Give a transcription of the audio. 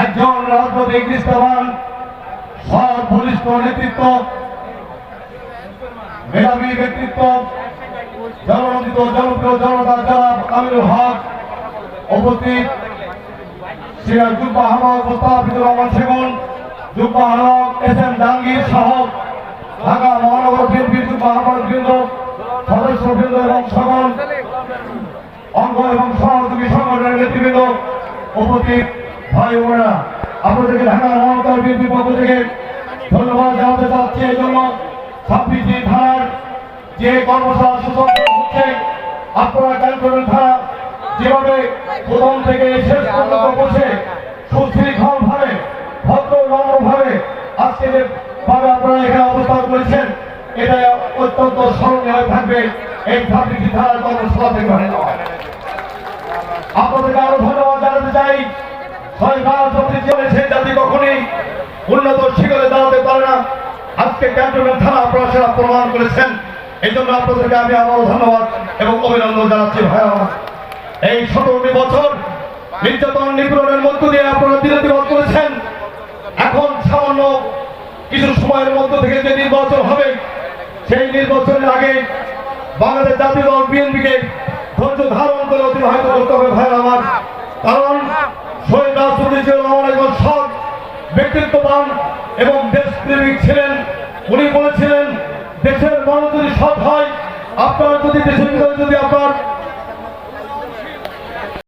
একজন রাজনৈতিক নিষ্ঠাবান সৎ বলিষ্ঠ নেতৃত্ব, মেধাবী ব্যক্তিত্ব, জননন্দিত, জনপ্রিয় জনতা জনাব আমিরুল হক উপস্থিত। সিরাজ জুব্বা আহমদ মুস্তাফিজুর রহমান সেগুন জুব্বা আহমদ এস এম জাহাঙ্গীর সহ ঢাকা মহানগর বিএনপির জুব্বা আহমদ বৃন্দ, সদস্য বৃন্দ এবং সকল অঙ্গ এবং সহযোগী সংগঠনের নেতৃবৃন্দ উপস্থিত। ভাই বোনেরা আপনাদেরকে ঢাকা মহানগর বিএনপি পক্ষ থেকে ধন্যবাদ জানাতে চাচ্ছি এই জন্য। ছাব্বিশটি ধারার যে কর্মশালা সুসংগঠিত হচ্ছে, আপনারা করবেন ধারা যেভাবে প্রথম থেকে শেষ পর্যন্ত বসে সুশৃঙ্খল ভাবে, ভদ্র নম্র ভাবে আজকে যে ভাবে আপনারা এখানে অবস্থান করেছেন এটা অত্যন্ত স্মরণীয় হয়ে থাকবে এই ছাব্বিশটি ধারার কর্মশালা থেকে। আপনাদেরকে আরও ধন্যবাদ জানাতে চাই। চলেছে জাতি উন্নত শিখরে দাঁড়াতে পারে না। আজকে থানা প্রমাণ করেছেন। এই জন্য আপনাদেরকে আমি ধন্যবাদ এবং অভিনন্দন ভাই এই নির্যাতন নিপীড়নের মধ্য দিয়ে আপনারা বিরতি বোধ করেছেন। এখন সামান্য কিছু সময়ের মধ্য থেকে যে নির্বাচন হবে, সেই নির্বাচনের আগে বাংলাদেশ জাতীয় দল বিএনপিকে ধৈর্য ধারণ করে অতিবাহিত করতে হবে। ভাই আমার কারণ শহীদ রাষ্ট্রপতি জিয়াউর রহমান একজন সৎ ব্যক্তিত্ববান এবং দেশপ্রেমিক ছিলেন। উনি বলেছিলেন, দেশের মানুষ যদি সৎ হয়, আপনার যদি দেশের ভিতরে যদি আপনার